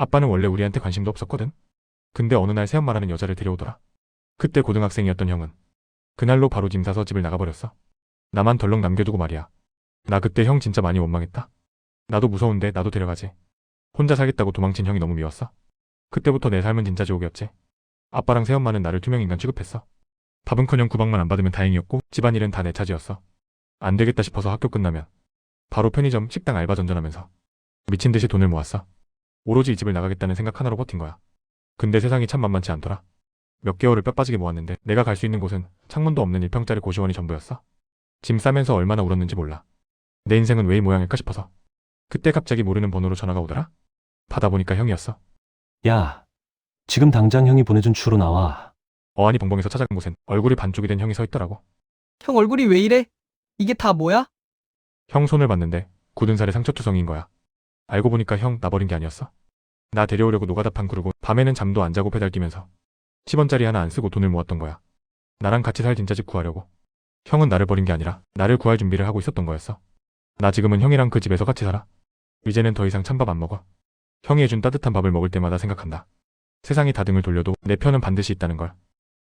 아빠는 원래 우리한테 관심도 없었거든. 근데 어느 날 새엄마라는 여자를 데려오더라. 그때 고등학생이었던 형은 그날로 바로 짐 싸서 집을 나가버렸어. 나만 덜렁 남겨두고 말이야. 나 그때 형 진짜 많이 원망했다. 나도 무서운데 나도 데려가지. 혼자 살겠다고 도망친 형이 너무 미웠어. 그때부터 내 삶은 진짜 지옥이었지. 아빠랑 새엄마는 나를 투명인간 취급했어. 밥은커녕 구박만 안 받으면 다행이었고 집안일은 다 내 차지였어. 안 되겠다 싶어서 학교 끝나면 바로 편의점 식당 알바 전전하면서 미친 듯이 돈을 모았어. 오로지 이 집을 나가겠다는 생각 하나로 버틴 거야. 근데 세상이 참 만만치 않더라. 몇 개월을 뼈 빠지게 모았는데 내가 갈 수 있는 곳은 창문도 없는 1평짜리 고시원이 전부였어. 짐 싸면서 얼마나 울었는지 몰라. 내 인생은 왜 이 모양일까 싶어서. 그때 갑자기 모르는 번호로 전화가 오더라. 받아보니까 형이었어. 야, 지금 당장 형이 보내준 추로 나와. 어안이 벙벙해서 찾아간 곳엔 얼굴이 반쪽이 된 형이 서 있더라고. 형 얼굴이 왜 이래? 이게 다 뭐야? 형 손을 봤는데 굳은 살에 상처 투성이인 거야. 알고 보니까 형 나 버린 게 아니었어. 나 데려오려고 노가다판 구르고 밤에는 잠도 안 자고 배달 뛰면서 10원짜리 하나 안 쓰고 돈을 모았던 거야. 나랑 같이 살 진짜 집 구하려고. 형은 나를 버린 게 아니라 나를 구할 준비를 하고 있었던 거였어. 나 지금은 형이랑 그 집에서 같이 살아. 이제는 더 이상 찬밥 안 먹어. 형이 해준 따뜻한 밥을 먹을 때마다 생각한다. 세상이 다 등을 돌려도 내 편은 반드시 있다는 걸.